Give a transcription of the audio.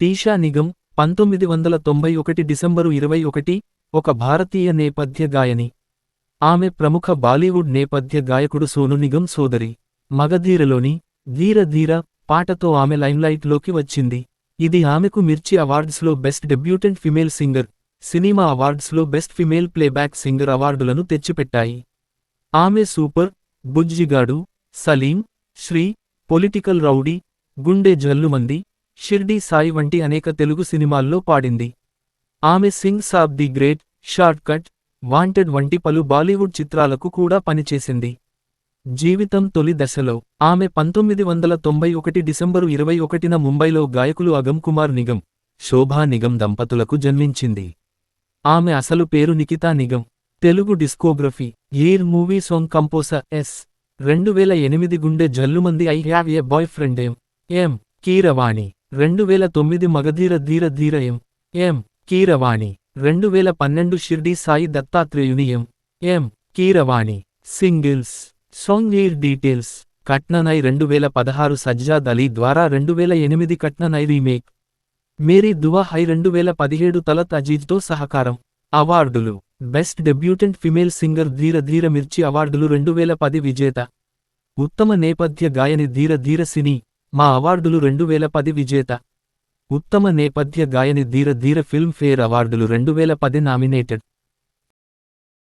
టీషా నిగమ్ పంతొమ్మిది వందల తొంభై ఒకటి డిసెంబరు ఇరవై ఒకటి ఒక భారతీయ నేపథ్య గాయని. ఆమె ప్రముఖ బాలీవుడ్ నేపథ్య గాయకుడు సోను నిగమ్ సోదరి. మగధీరలోని ధీర ధీర పాటతో ఆమె లైమ్లైట్లోకి వచ్చింది. ఇది ఆమెకు Mirchi అవార్డ్స్లో best debutante female singer cinema అవార్డ్స్లో best female playback singer అవార్డులను తెచ్చిపెట్టాయి. ఆమె super Bujjigadu Saleem Sri political rowdy Gunde Jallumandi Shirdi Sai వంటి అనేక తెలుగు సినిమాల్లో పాడింది. ఆమె Singh Saab the great shortcut wanted వంటి పలు బాలీవుడ్ చిత్రాలకు కూడా పనిచేసింది. జీవితం తొలి దశలో ఆమె పంతొమ్మిది వందల తొంభై ఒకటి డిసెంబరు ఇరవై ఒకటిన ముంబైలో గాయకులు అగమ్ కుమార్ నిగం శోభా నిగం దంపతులకు జన్మించింది. ఆమె అసలు పేరు Nikita Nigam. Telugu discography year movie song composer yes. రెండు వేల ఎనిమిది గుండె జల్లుమంది I have a boyfriend M M Keeravani. రెండు వేల తొమ్మిది మగధీర ధీర ధీర ఎం. ఎం. కీరవాణి. రెండు వేల పన్నెండు Shirdi Sai దత్తాత్రేయుని M. M. Keeravani. Singles. Song year details. కట్ననై రెండు వేల పదహారు సజ్జాద్ అలీ ద్వారా రెండు వేల ఎనిమిది కట్ననై రీమేక్. మేరీ దువా హై రెండు వేల పదిహేడు తలత్ అజీజ్తో సహకారం. అవార్డులు. Best debutante female singer Dheera Dheera Mirchi అవార్డులు రెండు వేల పది విజేత. ఉత్తమ నేపథ్య గాయని ధీర ధీర సినీ. మా అవార్డులు రెండు వేల పది విజేత. ఉత్తమ నేపథ్య గాయని ధీర ధీర ఫిల్మ్ఫేర్ అవార్డులు రెండు వేల పది నామినేటెడ్.